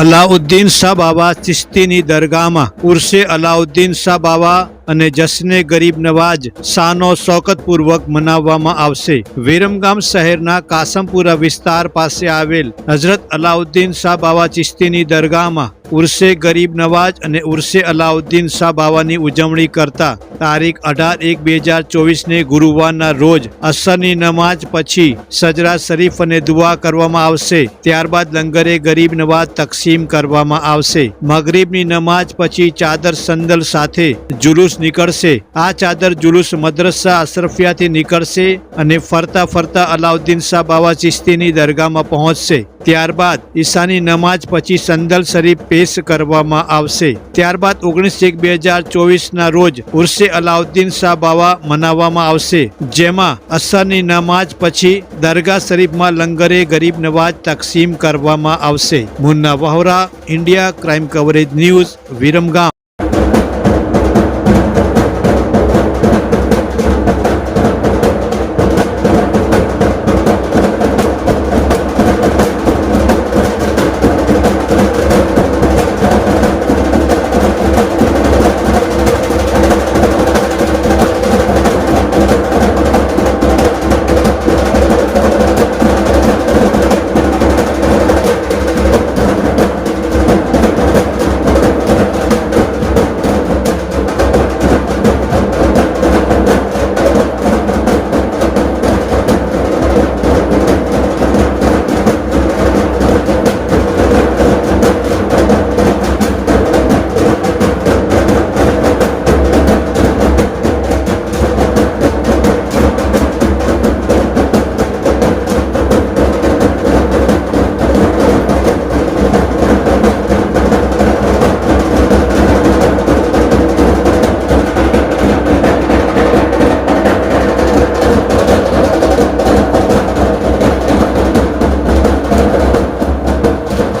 અલાઉદ્દીન શાહ બાબા ચિશ્તીની દરગાહમાં ઉર્સે અલાઉદ્દીન શાહ બાબા અને જશ્ને ગરીબ નવાજ શાનો શોકતપૂર્વક મનાવવામાં આવશે. વિરમગામ શહેરના કાસમપુરા વિસ્તાર પાસે આવેલ હઝરત અલાઉદ્દીન શાહ બાવા ચિશ્તીની દરગાહમાં ઉર્સે ગરીબ નવાજ અને ઉર્સે અલાઉદ્દીન શાહ બાવાની ઉજવણી કરતા તારીખ અઢાર એક બે હજાર ચોવીસને ગુરુવારના રોજ અસરની નમાજ પછી સજરા શરીફ અને દુઆ કરવામાં આવશે. ત્યારબાદ લંગરે ગરીબ નવાજ તકસીમ કરવામાં આવશે. મગરીબની નમાજ પછી ચાદર, સંદલ સાથે જુલુસ નીકળશે. આ ચાદર જુલુસ મદ્રસા અશરફિયાથી નીકળશે અને ફરતા ફરતા અલાઉદ્દીન શાહ બાવા ચિશ્તીની દરગાહમાં પહોંચશે. ત્યારબાદ ઈશાની નમાજ પછી સંદલ શરીફ પેશ કરવામાં આવશે. ત્યારબાદ ઓગણીસ એક બે હજાર ચોવીસના રોજ ઉર્સે અલાઉદ્દીન શાહ બાવા મનાવવામાં આવશે. જેમાં અસરની નમાજ પછી દરગાહ શરીફમાં લંગરે ગરીબ નવાજ તકસીમ કરવામાં આવશે. Munna Vohra, India crime coverage news, Viramgam.